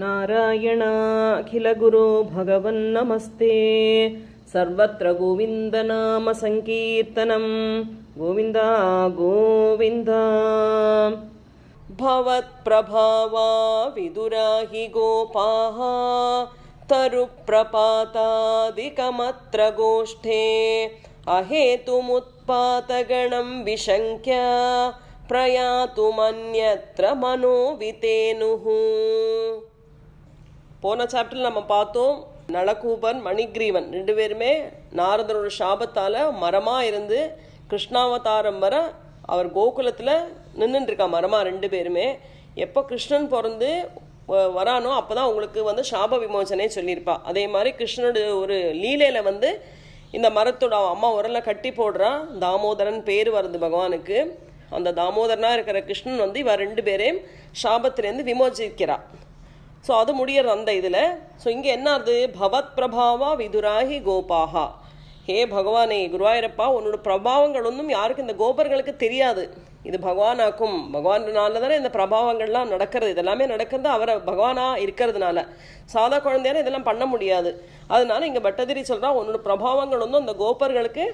नारायण अखिलगुरो भगवन्नमस्ते। सर्वत्र गोविन्दनामसङ्कीर्तनं। गोविन्द गोविन्द। भवत्प्रभावा विदुरा हि गोपाः। तरुप्रपातादिकमत्र गोष्ठे। अहेतुमुत्पातगणं विशङ्क्य। प्रयातुमन्यत्र मनोवितेनुः போன சாப்டரில் நம்ம பார்த்தோம் நலகூபன் மணிக்ரீவன் ரெண்டு பேருமே நாரதரோட சாபத்தால் மரமாக இருந்து கிருஷ்ணாவதாரம் வர அவர் கோகுலத்தில் நின்றுட்டுருக்கா மரமாக ரெண்டு பேருமே. எப்போ கிருஷ்ணன் பிறந்து வ- வரானோ அப்போ தான் உங்களுக்கு வந்து சாப விமோசனே சொல்லியிருப்பா. அதே மாதிரி கிருஷ்ணனோட ஒரு லீலையில் வந்து இந்த மரத்தோட அவன் அம்மா உரலை கட்டி போடுறா. தாமோதரன் பேர் வருது பகவானுக்கு. அந்த தாமோதரனாக இருக்கிற கிருஷ்ணன் வந்து இவ ரெண்டு பேரையும் சாபத்திலேருந்து விமோசிக்கிறாள் ஸோ அது முடியறது அந்த இதில். ஸோ இங்கே என்ன ஆகுது பவத் பிரபாவா விதுராகி கோபாகா. ஹே பகவானே குருவாயிரப்பா உன்னோட பிரபாவங்கள் ஒன்றும் யாருக்கும் இந்த கோபர்களுக்கு தெரியாது. இது பகவானாக்கும். பகவானால தானே இந்த பிரபாவங்கள்லாம் நடக்கிறது. இதெல்லாமே நடக்கிறது அவரை பகவானாக இருக்கிறதுனால. சாதா குழந்தையால இதெல்லாம் பண்ண முடியாது. அதனால இங்கே பட்டதிரி சொல்கிறான் உன்னோட பிரபாவங்கள் ஒன்றும் அந்த கோபர்களுக்கு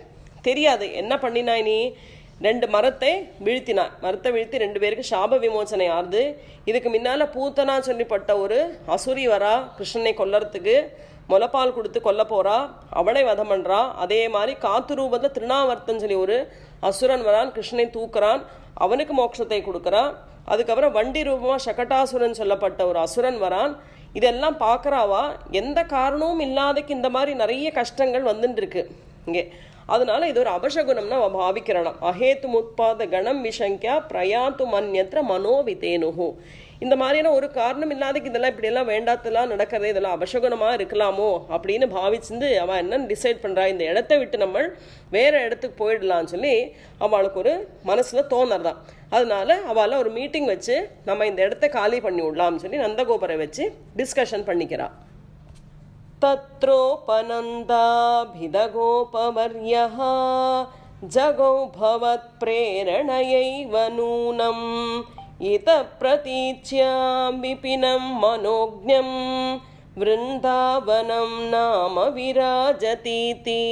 தெரியாது. என்ன பண்ணினாய் நீ? ரெண்டு மரத்தை வீழ்த்தினார் மரத்தை வீழ்த்தி ரெண்டு பேருக்கு சாப விமோசனை ஆறுது. இதுக்கு முன்னால் பூத்தனா சொல்லிப்பட்ட ஒரு அசுரி வரா கிருஷ்ணனை கொல்லறதுக்கு முலப்பால் கொடுத்து கொல்ல போகிறா அவளை வதம் பண்ணுறா அதே மாதிரி காத்து ரூபத்தில் திருநாவர்த்தன் சொல்லி ஒரு அசுரன் வரான் கிருஷ்ணனை தூக்குறான் அவனுக்கு மோட்சத்தை கொடுக்குறான். அதுக்கப்புறம் வண்டி ரூபமாக சகட்டாசுரன் சொல்லப்பட்ட ஒரு அசுரன் வரான். இதெல்லாம் பார்க்குறாவா? எந்த காரணமும் இல்லாதக்கு இந்த மாதிரி நிறைய கஷ்டங்கள் வந்துட்டுருக்கு இங்கே அதனால இது ஒரு அபசகுணம்னு அவன் பாவிக்கிறானாம் அஹேத்து முத்பாத கணம் விஷங்கியா பிரயாத்து மன்யத்திர மனோவிதேனுகு. இந்த மாதிரியான ஒரு காரணம் இல்லாதக்கு இதெல்லாம் இப்படியெல்லாம் வேண்டாத்தெல்லாம் நடக்கிறது இதெல்லாம் அபசகுணமாக இருக்கலாமோ அப்படின்னு பாவிச்சிருந்து அவன் என்னன்னு டிசைட் பண்ணுறா இந்த இடத்த விட்டு நம்ம வேறு இடத்துக்கு போயிடலாம்னு சொல்லி அவளுக்கு ஒரு மனசில் தோணுறதான் அதனால அவளை ஒரு மீட்டிங் வச்சு நம்ம இந்த இடத்த காலி பண்ணி விடலாம்னு சொல்லி நந்தகோபுரம் வச்சு டிஸ்கஷன் பண்ணிக்கிறான் तत्रोपनन्दाभिदगोपवर्यः जगौ भवत्प्रेरणयैव नूनम्। इतः प्रतीच्या विपिनं मनोज्ञं वृन्दावनं नाम विराजतीति।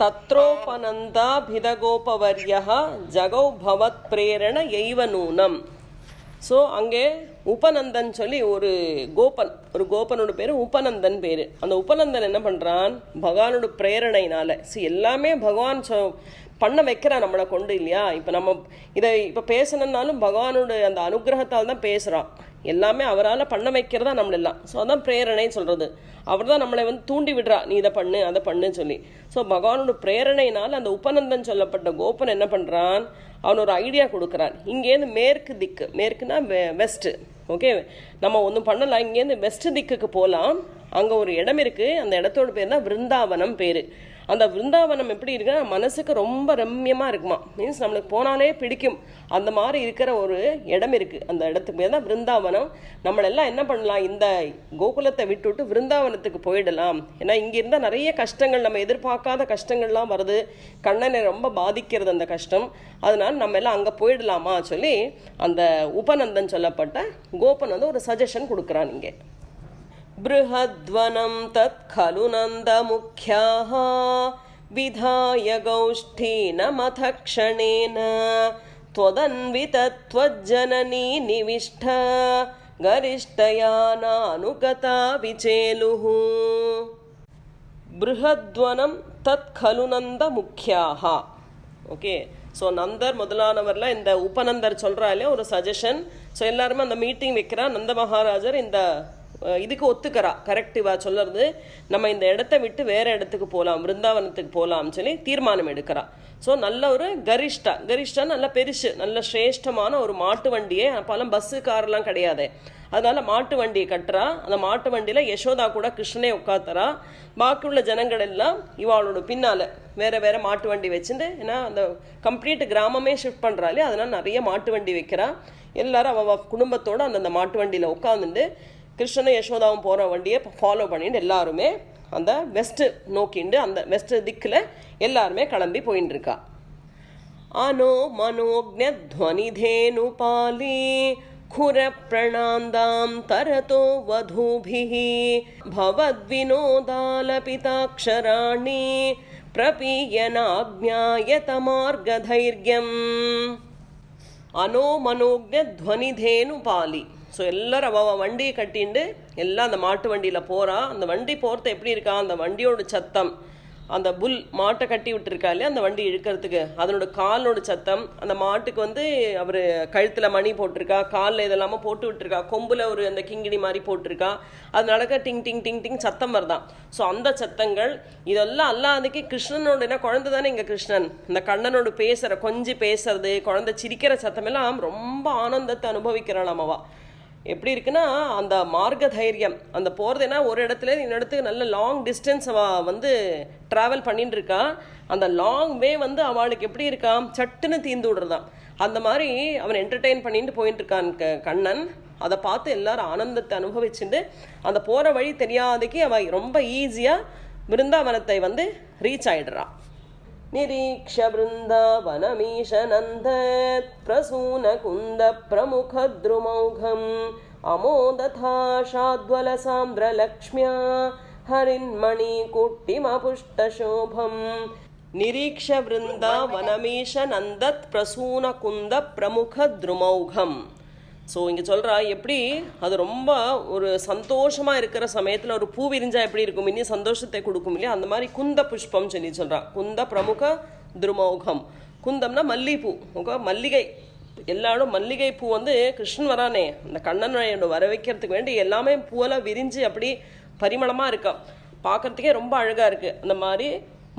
तत्रोपनन्दाभिदगोपवर्यः जगौ भवत्प्रेरणयैव नूनं सो अङ्गे உபநந்தன் சொல்லி ஒரு கோபன் ஒரு கோபனோட பேர் உபநந்தன் பேர். அந்த உபநந்தன் என்ன பண்ணுறான் பகவானோட பிரேரணையினால. சி எல்லாமே பகவான் சொ பண்ண வைக்கிறான் நம்மளை கொண்டு இல்லையா? இப்போ நம்ம இதை இப்போ பேசணுன்னாலும் பகவானோட அந்த அனுகிரகத்தால் தான் பேசுகிறான் எல்லாமே அவரால் பண்ண வைக்கிறதா நம்மளெல்லாம். ஸோ அதான் பிரேரணைன்னு சொல்கிறது அவர் தான் நம்மளை வந்து தூண்டி விடுறா. நீ இதை பண்ணு அதை பண்ணுன்னு சொல்லி. ஸோ பகவானோட பிரேரணையினால் அந்த உபநந்தன் சொல்லப்பட்ட கோபன் என்ன பண்ணுறான் அவன் ஒரு ஐடியா கொடுக்குறான். இங்கேருந்து மேற்கு திக்கு மேற்குனா வெஸ்ட்டு ஓகே நம்ம ஒன்றும் பண்ணலாம் இங்கேருந்து வெஸ்ட் திக்குக்கு போகலாம் அங்கே ஒரு இடம் இருக்குது அந்த இடத்தோட பேர் தான் விருந்தாவனம் பேர். அந்த விருந்தாவனம் எப்படி இருக்குன்னா மனசுக்கு ரொம்ப ரம்யமாக இருக்குமா. மீன்ஸ் நம்மளுக்கு போனாலே பிடிக்கும். அந்த மாதிரி இருக்கிற ஒரு இடம் இருக்குது அந்த இடத்துக்கு பேர் தான் விருந்தாவனம். நம்மளெல்லாம் என்ன பண்ணலாம்? இந்த கோகுலத்தை விட்டுவிட்டு விருந்தாவனத்துக்கு போயிடலாம். ஏன்னா இங்கே இருந்தால் நிறைய கஷ்டங்கள் நம்ம எதிர்பார்க்காத கஷ்டங்கள்லாம் வருது. கண்ணனை ரொம்ப பாதிக்கிறது அந்த கஷ்டம். அதனால் நம்ம எல்லாம் அங்கே போயிடலாமா சொல்லி அந்த உபநந்தன் சொல்லப்பட்ட கோபன் வந்து ஒரு சஜஷன் கொடுக்குறான் இங்கே. बृहद्वनं तत् खलु नन्दमुख्याः विधाय गौष्ठीनमथ क्षणेन त्वदन्वितत्वज्जननी निविष्ट गरिष्ठया नानुगता विचेलुः பிருஹத்வனம் தத் கலு நந்த முக்கியாக ஓகே ஸோ நந்தர் முதலானவரில் இந்த உபநந்தர் சொல்கிறா இல்லையா ஒரு சஜஷன் ஸோ எல்லாருமே அந்த மீட்டிங் வைக்கிறா நந்த மகாராஜர் இந்த அஹ், இதுக்கு ஒத்துக்கிறா. கரெக்டிவா சொல்கிறது சொல்லுறது நம்ம இந்த இடத்த விட்டு வேற இடத்துக்கு போகலாம் பிருந்தாவனத்துக்கு போகலாம்னு சொல்லி தீர்மானம் எடுக்கிறா. ஸோ நல்ல ஒரு கரிஷ்டா. கரிஷ்டா நல்ல பெருசு நல்ல சிரேஷ்டமான ஒரு மாட்டு வண்டியே. அப்போல்லாம் பஸ்ஸு கார்லாம் கிடையாது. அதனால மாட்டு வண்டியை கட்டுறா. அந்த மாட்டு வண்டியில யசோதா கூட கிருஷ்ணனே உட்காத்துறா பாக்கி உள்ள ஜனங்கள் எல்லாம் இவாளோட பின்னால வேற வேற மாட்டு வண்டி வச்சுட்டு ஏன்னா அந்த கம்ப்ளீட் கிராமமே ஷிஃப்ட் பண்ணுறாளே அதனால் அதனால நிறைய மாட்டு வண்டி வைக்கிறா. எல்லாரும் அவ குடும்பத்தோடு குடும்பத்தோட அந்தந்த மாட்டு வண்டியில உட்காந்துட்டு கிருஷ்ணனும் யசோதாவும் போற வண்டியை ஃபாலோ பண்ணிட்டு எல்லாருமே அந்த வெஸ்ட் நோக்கிண்டு அந்த வெஸ்ட் திக்கில் எல்லாருமே கிளம்பி போயின்னு இருக்கா अनो मनोज्ञध्वनिधेनुपाली खुरप्रणान्दां तरतो वधूभिः भवद्विनोदालपिताक्षराणि प्रपीयनाज्ञायतमार्गधैर्यम् அனோமனோக்ன துவனிதேனு பாலி. ஸோ எல்லாரும் அவ வண்டியை கட்டிண்டு எல்லாம் அந்த மாட்டு வண்டியில் போகிறான் அந்த வண்டி போகிறது எப்படி இருக்கா? அந்த வண்டியோட சத்தம். அந்த புல் மாட்டை கட்டி விட்டுருக்கா இல்லையா அந்த வண்டி இழுக்கிறதுக்கு. அதனோட காலோட சத்தம் அந்த மாட்டுக்கு வந்து அவர் கழுத்தில் மணி போட்டிருக்கா காலில் இதெல்லாமல் போட்டு விட்டுருக்கா கொம்பில் ஒரு அந்த கிங்கிணி மாதிரி போட்டிருக்கா. அது நடக்க டிங் டிங் டிங் டிங் சத்தம் வருதான் ஸோ அந்த சத்தங்கள் இதெல்லாம் அல்லாதக்கு கிருஷ்ணனோட என்ன குழந்தை தானே இங்கே கிருஷ்ணன். இந்த கண்ணனோடு பேசுகிற கொஞ்சி பேசுறது குழந்தை சிரிக்கிற சத்தமெல்லாம் ரொம்ப ஆனந்தத்தை அனுபவிக்கிறான் அம்மாவா எப்படி இருக்குன்னா அந்த மார்க்க தைரியம் அந்த போகிறதுனா ஒரு இடத்துல இன்னொரு இடத்துக்கு நல்ல லாங் டிஸ்டன்ஸ் அவள் வந்து ட்ராவல் பண்ணிட்டு இருக்கா. அந்த லாங் வே வந்து அவளுக்கு எப்படி இருக்கான் சட்டுன்னு தீந்து விடுறதான் அந்த மாதிரி அவன் என்டர்டெயின் பண்ணிட்டு போயிட்டு இருக்கான் க- கண்ணன். அதை பார்த்து எல்லாரும் ஆனந்தத்தை அனுபவிச்சுட்டு அந்த போகிற வழி தெரியாதக்கு அவள் ரொம்ப ஈஸியாக விருந்தாவனத்தை வந்து ரீச் ஆகிடுறான் निरीक्ष वृन्दावनमीशनन्दत् प्रसूनकुन्दप्रमुखद्रुमौघम् अमोदथा शाद्वलसान्द्रलक्ष्म्या हरिन्मणिकुट्टिमपुष्टशोभम् निरीक्ष वृन्दावनमीशनन्दत् प्रसूनकुन्दप्रमुखद्रुमौघम् ஸோ இங்கே சொல்கிறா எப்படி? அது ரொம்ப ஒரு சந்தோஷமாக இருக்கிற சமயத்தில் ஒரு பூ விரிஞ்சா எப்படி இருக்கும்? இன்னும் சந்தோஷத்தை கொடுக்கும் இல்லையா? அந்த மாதிரி குந்த புஷ்பம் சொல்லி சொல்கிறான் குந்த பிரமுக துருமௌகம். குந்தம்னா மல்லிகைப்பூ ஓகே? மல்லிகை. எல்லாரும் மல்லிகை பூ வந்து கிருஷ்ணன் வரானே. அந்த கண்ணனோட வர வைக்கிறதுக்கு வேண்டி எல்லாமே பூவெல்லாம் விரிஞ்சு அப்படி பரிமளமாக இருக்கா. பார்க்கறதுக்கே ரொம்ப அழகாக இருக்குது அந்த மாதிரி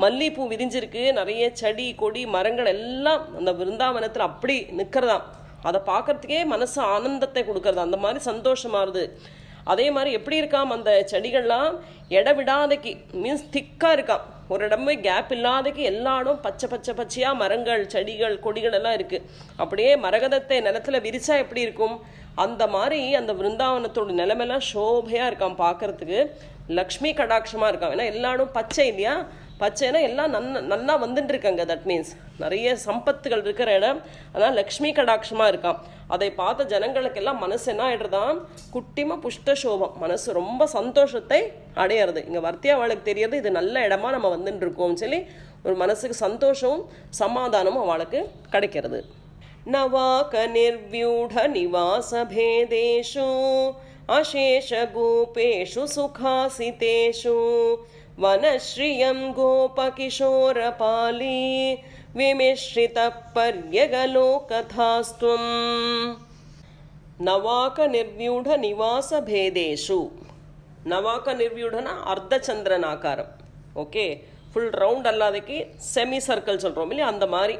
மல்லிகைப்பூ விரிஞ்சிருக்கு. நிறைய செடி கொடி மரங்கள் எல்லாம் அந்த விருந்தாவனத்தில் அப்படி நிற்கிறதாம் அதை பார்க்கறதுக்கே மனசு ஆனந்தத்தை கொடுக்கறது. அந்த மாதிரி சந்தோஷமாகுது அதே மாதிரி எப்படி இருக்காம் அந்த செடிகள்லாம்? இட விடாதக்கு மீன்ஸ் திக்காக இருக்காம். ஒரு இடமே கேப் இல்லாதக்கு எல்லா இடம் பச்சை பச்சை பச்சையாக மரங்கள் செடிகள் கொடிகள் எல்லாம் இருக்குது அப்படியே மரகதத்தை நிலத்துல விரிச்சா எப்படி இருக்கும்? அந்த மாதிரி அந்த விருந்தாவனத்தோட நிலமெல்லாம் சோபையாக இருக்காம் பார்க்கறதுக்கு. லக்ஷ்மி கடாட்சமாக இருக்காம். ஏன்னா எல்லா இடம் பச்சை இல்லையா? பச்சைனா எல்லாம் நன் நல்லா வந்துட்டுருக்காங்க தட் மீன்ஸ் நிறைய சம்பத்துகள் இருக்கிற இடம். அதான் லக்ஷ்மி கடாட்சமாக இருக்கான் அதை பார்த்த ஜனங்களுக்கெல்லாம் மனசு என்ன ஆகிடுறதான் குட்டிமாக புஷ்ட சோபம் மனசு ரொம்ப சந்தோஷத்தை அடையிறது. இங்கே வர்த்தியாவாளுக்கு தெரியறது இது நல்ல இடமா நம்ம வந்துட்டுருக்கோம்னு சொல்லி ஒரு மனசுக்கு சந்தோஷமும் சமாதானமும் அவளுக்கு கிடைக்கிறது. நவாக நிர்வியூட நிவாசபேதேஷு நவாக்கநிர்வியூடநிவாசபேதேஷு அசேஷகூபேஷு சுகாசிதேஷு. वनश्रियं गोपकिशोरपाली विमिश्रितपर्यगलोकथास्त्वं నవాకనిర్వ్యూఢనివాసభేదేషు నవాకనిర్వ్యూఢన అర్ధచంద్రனாகாரம் ஓகே ஃபுல் ரவுண்ட் அல்லாதக்கு செமி சர்க்கிள் சொல்கிறோம் இல்லையா அந்த மாதிரி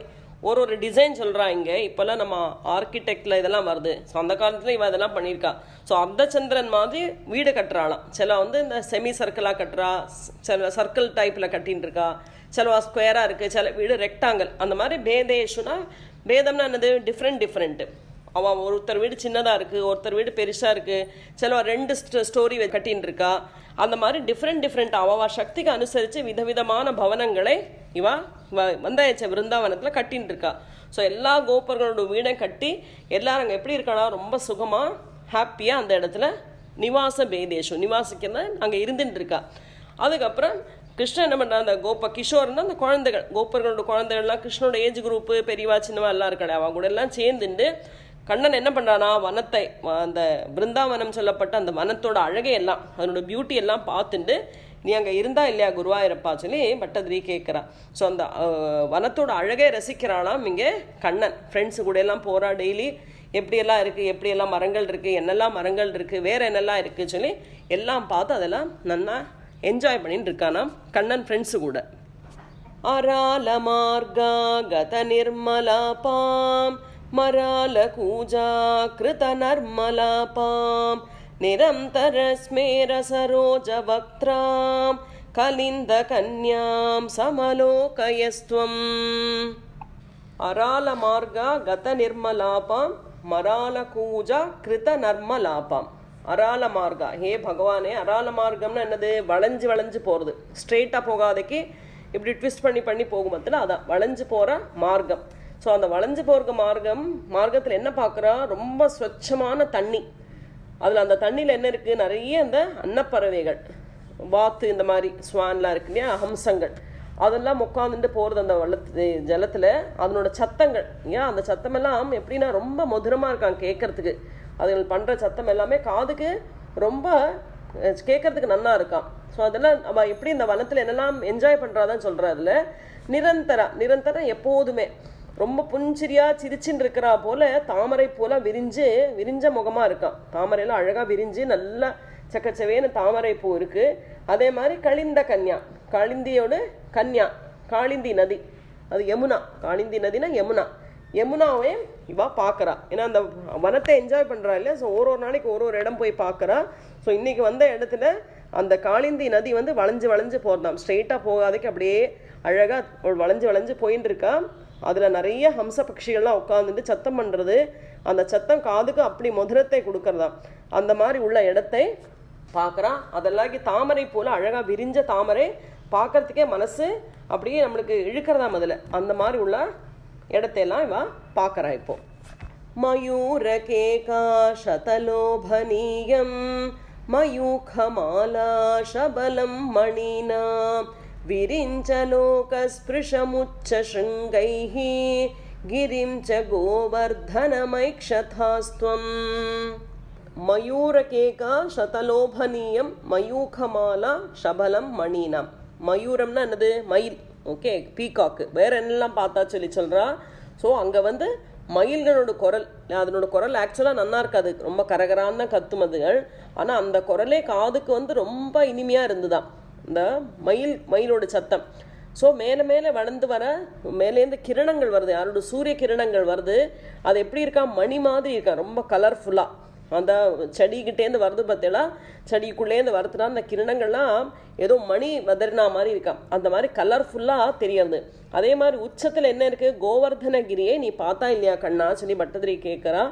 ஒரு ஒரு டிசைன் சொல்கிறா இங்கே. இப்போல்லாம் நம்ம ஆர்கிடெக்டில் இதெல்லாம் வருது. ஸோ அந்த காலத்தில் இவன் இதெல்லாம் பண்ணியிருக்கா. ஸோ அர்த்தச்சந்திரன் மாதிரி வீடு கட்டுறாளாம். சில வந்து இந்த செமி சர்க்கிளாக கட்டுறா. சில சர்க்கிள் டைப்பில் கட்டின்னு இருக்கா. சிலவா ஸ்கொயராக இருக்குது சில வீடு ரெக்டாங்கிள் அந்த மாதிரி பேதேஷுனா பேதம்னா என்னது? டிஃப்ரெண்ட் டிஃப்ரெண்ட்டு அவன் ஒருத்தர் வீடு சின்னதாக இருக்குது ஒருத்தர் வீடு பெருசாக இருக்குது சில ரெண்டு ஸ்டோரி கட்டின்னு இருக்கா. அந்த மாதிரி டிஃப்ரெண்ட் டிஃப்ரெண்ட் அவ சக்திக்கு அனுசரித்து விதவிதமான பவனங்களை இவா வ- வந்தாயச்ச விருந்தாவனத்தில் கட்டின்னு இருக்கா. ஸோ எல்லா கோபர்களோட வீடையும் கட்டி எல்லாரும் அங்கே எப்படி இருக்கானா? ரொம்ப சுகமாக ஹாப்பியாக அந்த இடத்துல நிவாச பேதேஷம் நிவாசிக்கிறது அங்கே இருந்துட்டு இருக்கா. அதுக்கப்புறம் கிருஷ்ணன் என்ன பண்ணுறான் அந்த கோப கிஷோர்னா அந்த குழந்தைகள் கோபர்களோட குழந்தைகள்லாம் கிருஷ்ணனோட ஏஜ் குரூப்பு பெரியவா சின்னவா எல்லாம் இருக்கடா அவன் கூட எல்லாம் சேர்ந்துட்டு கண்ணன் என்ன பண்ணுறானா வனத்தை அந்த பிருந்தாவனம் சொல்லப்பட்ட அந்த வனத்தோட அழகையெல்லாம் அதனோட பியூட்டி எல்லாம் பார்த்துட்டு நீ அங்கே இருந்தா இல்லையா குருவாயிருப்பா சொல்லி பட்டதிரி கேட்குறான் ஸோ அந்த வனத்தோட அழகை ரசிக்கிறானாம் இங்கே கண்ணன். ஃப்ரெண்ட்ஸு கூட எல்லாம் போகிறா டெய்லி எப்படியெல்லாம் இருக்குது எப்படியெல்லாம் மரங்கள் இருக்குது என்னெல்லாம் மரங்கள் இருக்குது வேறு என்னெல்லாம் இருக்குதுன்னு சொல்லி எல்லாம் பார்த்து அதெல்லாம் நல்லா என்ஜாய் பண்ணிட்டு இருக்கானாம் கண்ணன் ஃப்ரெண்ட்ஸு கூட. அரால மார்கா கத நிர்மலா பாம். मरालकूजाकृतनर्मलापां निरन्तरस्मेरसरोजवक्त्रां कलिन्दकन्यां समलोकयस्त्वम् அராலமார்கா கத நிர்மலாபாம் மராலகூஜா கிருத நர்மலாபாம் அரால மார்கா ஹே பகவானே அரால மார்க்கம்னா என்னது வளைஞ்சு வளைஞ்சு போகிறது ஸ்ட்ரெயிட்டாக போகாதக்கு இப்படி ட்விஸ்ட் பண்ணி பண்ணி போகும் மத்தில அதான் வளைஞ்சு போகிற மார்க்கம் ஸோ அந்த வளைஞ்சு போகிற மார்க்கம் மார்க்கத்தில் என்ன பார்க்குறா ரொம்ப ஸ்வச்சமான தண்ணி. அதில் அந்த தண்ணியில் என்ன இருக்குது நிறைய அந்த அன்னப்பறவைகள். வாத்து இந்த மாதிரி ஸ்வான்லாம் இருக்கு இல்லையா? ஹம்சங்கள் அதெல்லாம் உட்காந்துட்டு போகிறது அந்த வளத்து ஜலத்தில். அதனோட சத்தங்கள் ஏன் அந்த சத்தமெல்லாம் எப்படின்னா ரொம்ப மதுரமாக இருக்காங்க கேட்கறதுக்கு. அதுகள் பண்ணுற சத்தம் எல்லாமே காதுக்கு ரொம்ப கேட்கறதுக்கு நல்லா இருக்கான் ஸோ அதெல்லாம் அவள் எப்படி இந்த வனத்தில் என்னெல்லாம் என்ஜாய் பண்ணுறாதான் சொல்கிறா அதில் நிரந்தரம் நிரந்தரம் எப்போதுமே. ரொம்ப புஞ்சிரியா சிரிச்சின்னு இருக்கிறா போல தாமரை போல விரிஞ்சு விரிஞ்ச முகமா இருக்கான். தாமரையில அழகா விரிஞ்சு நல்லா சக்கச்சவேன்னு தாமரை பூ இருக்கு. அதே மாதிரி கலிந்த கன்யா. காளிந்தியோட கன்யா. காளிந்தி நதி. அது யமுனா. காளிந்தி நதினா யமுனா. யமுனாவே இவா பார்க்கறா ஏன்னா அந்த வனத்தை என்ஜாய் பண்ணுறா இல்லையா? ஸோ ஒரு ஒரு நாளைக்கு ஒரு ஒரு இடம் போய் பார்க்கறா ஸோ இன்றைக்கி வந்த இடத்துல அந்த காளிந்தி நதி வந்து வளைஞ்சு வளைஞ்சு போகிறதாம் ஸ்ட்ரெயிட்டாக போகாதக்கு அப்படியே அழகாக வளைஞ்சு வளைஞ்சு போயின்னு இருக்கா. அதில் நிறைய ஹம்ச பட்சிகள்லாம் உட்காந்துட்டு சத்தம் பண்ணுறது அந்த சத்தம் காதுக்கு அப்படி மதுரத்தை கொடுக்கறதா? அந்த மாதிரி உள்ள இடத்தை பார்க்குறான் அதெல்லாம் தாமரை போல் அழகாக விரிஞ்ச தாமரை பார்க்குறதுக்கே மனசு அப்படியே நம்மளுக்கு இழுக்கிறதா அதில் அந்த மாதிரி உள்ள இடத்தையெல்லாம் இவா பார்க்குறா இப்போ. மயூரகேகா சதலோபனீயம் மயூகமாலா சபலம் மணினாம் विरिञ्चलोकस्पृशमुच्चशृङ्गैः गिरिं च गोवर्धनमैक्षथास्त्वम् மயூரகேகா சதலோபனீயம் மயூகமாலா சபலம் மணீனம் மயூரம்னா என்னது மயில் ஓகே பீகாக்கு வேற என்னெல்லாம் பார்த்தா சொல்லி சொல்றா ஸோ அங்கே வந்து மயில்களோட குரல் அதனோட குரல் ஆக்சுவலாக நல்லா இருக்காது ரொம்ப கரகரான்னு தான் கத்தும் அதுகள் ஆனால் அந்த குரலே காதுக்கு வந்து ரொம்ப இனிமையாக இருந்துதான் இந்த மயில் மயிலோட சத்தம். ஸோ மேலே மேலே வளர்ந்து வர மேலேருந்து கிரணங்கள் வருது. யாரோட சூரிய கிரணங்கள் வருது. அது எப்படி இருக்கா? மணி மாதிரி இருக்கா? ரொம்ப கலர்ஃபுல்லாக அந்த செடிக்கிட்டேருந்து வருது பார்த்தீங்களா செடிக்குள்ளேருந்து வரதுனா அந்த கிரணங்கள்லாம் ஏதோ மணி வதறினா மாதிரி இருக்கா? அந்த மாதிரி கலர்ஃபுல்லாக தெரியறது அதே மாதிரி உச்சத்தில் என்ன இருக்குது கோவர்தனகிரியை நீ பார்த்தா இல்லையா கண்ணா? சொல்லி பட்டதிரி கேட்குறா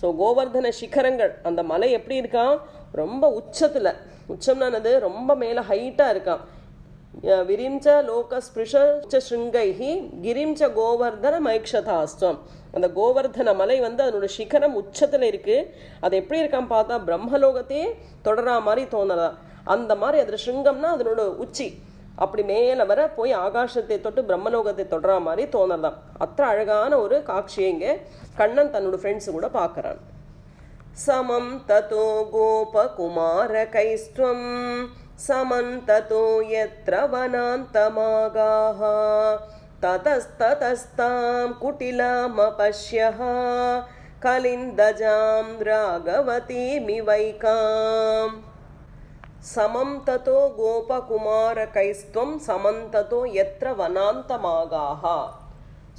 ஸோ கோவர்தன சிகரங்கள் அந்த மலை எப்படி இருக்கான் ரொம்ப உச்சத்தில். உச்சம்னா என்னது ரொம்ப மேலே ஹைட்டாக இருக்கான் விரிஞ்ச லோக ஸ்பிருஷ ஸ்ருங்கைஹி கிரிஞ்ச கோவர்தன மைக்ஷதாஸ்தம் அந்த கோவர்தன மலை வந்து அதனோட சிகரம் உச்சத்தில் இருக்குது அது எப்படி இருக்கான்னு பார்த்தா பிரம்மலோகத்தையே தொடரா மாதிரி தோணலாம் அந்த மாதிரி அதில் ஸ்ருங்கம்னா அதனோட உச்சி. அப்படி மேலே வர போய் ஆகாசத்தை தொட்டு பிரம்மலோகத்தை தொடரா மாதிரி தோணலாம். அத்த அழகான ஒரு காட்சியை இங்கே கண்ணன் தன்னோட ஃப்ரெண்ட்ஸு கூட பார்க்கறான். समं ततो गोपकुमारकैस्त्वं समं ततो यत्र वनान्तमागाः ततस्ततस्तां कुटिलामपश्यः कलिन्दजां राघवतीमिवैकाम् समं ततो गोपकुमारकैस्त्वं समं ततो यत्र वनान्तमागाः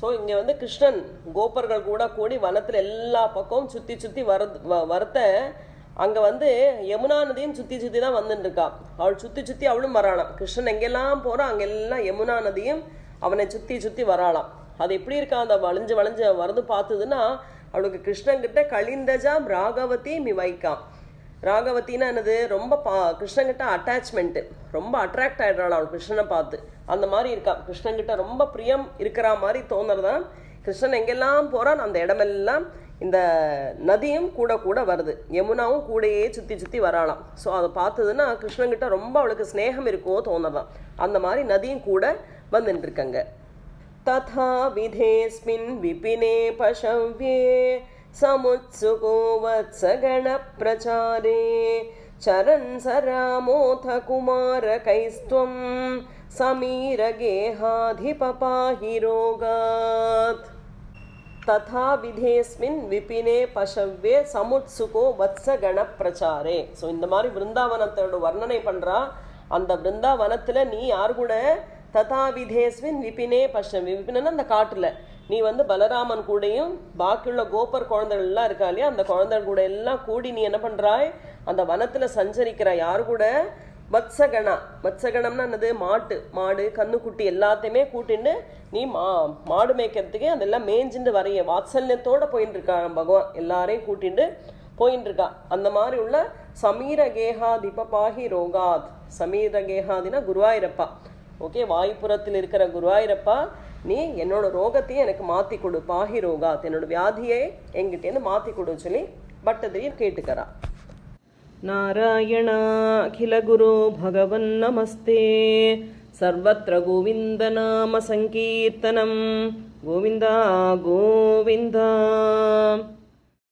ஸோ இங்கே வந்து கிருஷ்ணன் கோபர்கள் கூட கூடி வனத்தில் எல்லா பக்கமும் சுற்றி சுற்றி வர வரத்த அங்கே வந்து யமுனா நதியும் சுற்றி சுற்றி தான் வந்துட்டுருக்கா அவள் சுற்றி சுற்றி அவளும் வராளாம் கிருஷ்ணன் எங்கெல்லாம் போகிறோம் அங்கெல்லாம் யமுனா நதியும் அவனை சுற்றி சுற்றி வராளாம். அது எப்படி இருக்கா? அந்த வளைஞ்சு வளைஞ்சு வரது பார்த்ததுன்னா அவளுக்கு கிருஷ்ணன் கிட்ட கலிந்தஜாம் ராகவத்தையும் மிவைக்காம் ராகவத்தின்னா என்னது? ரொம்ப பா கிருஷ்ணங்கிட்ட அட்டாச்மெண்ட்டு ரொம்ப அட்ராக்ட் ஆகிடுறாள் அவள் கிருஷ்ணனை பார்த்து. அந்த மாதிரி இருக்கா. கிருஷ்ணங்கிட்ட ரொம்ப பிரியம் இருக்கிற மாதிரி தோணுறதான் கிருஷ்ணன் எங்கெல்லாம் போகிறான் அந்த இடமெல்லாம் இந்த நதியும் கூட கூட வருது. யமுனாவும் கூடையே சுற்றி சுற்றி வராளாம். ஸோ அதை பார்த்ததுன்னா கிருஷ்ணங்கிட்ட ரொம்ப அவளுக்கு ஸ்னேகம் இருக்கோ தோணுறதான் அந்த மாதிரி நதியும் கூட வந்துட்டுருக்கங்க ததா விதேஸ்மின் விபினே பசவ்யே पशव्ये समुत्सुको वत्सगणप्रचारे चरन् स रामोऽथ कुमारकैस्त्वं समीरगेहाधिपपाहि रोगात् तथा விதேஸ்மின் விபினே பஷவ்யே சமுத்சுகோ வத்ச கணப்பிரச்சாரே ஸோ இந்த மாதிரி பிருந்தாவனத்தோட வர்ணனை பண்றா அந்த பிருந்தாவனத்துல நீ யார் கூட ததா விதேஸ்மின் விபினே பஷம் விபினா அந்த காட்டுல நீ வந்து பலராமன் கூடயும் பாக்கியுள்ள கோபர் குழந்தைகள் எல்லாம் இருக்கா இல்லையா? அந்த குழந்தைகள் கூட எல்லாம் கூடி நீ என்ன பண்றாய்? அந்த வனத்துல சஞ்சரிக்கிற யார் கூட? மத்சகணா மத்சகணம்னா என்னது? மாட்டு. மாடு கண்ணுக்குட்டி எல்லாத்தையுமே கூட்டின்னு நீ மா மாடு மேய்க்கிறதுக்கு அதெல்லாம் மேய்ஞ்சிட்டு வரைய. வாத்சல்யத்தோட போயின்னு இருக்கா பகவான். எல்லாரையும் கூட்டிட்டு போயின்னு இருக்கா அந்த மாதிரி உள்ள சமீர கேகாதிபாகி ரோகாத். சமீர கேஹாதினா குருவாயிரப்பா. ஓகே? வாய்ப்புறத்தில் இருக்கிற குருவாயிரப்பா நீ என்னோட ரோகத்தையும் எனக்கு மாற்றி கொடு பாகி ரோகாத் என்னோட வியாதியை எங்கிட்டேருந்து மாற்றி கொடு சொல்லி பட்டதிரியும் கேட்டுக்கிறா நாராயணா அகில குரு பகவன் நமஸ்தே கோவிந்த நாம சங்கீர்த்தனம் கோவிந்தா கோவிந்தா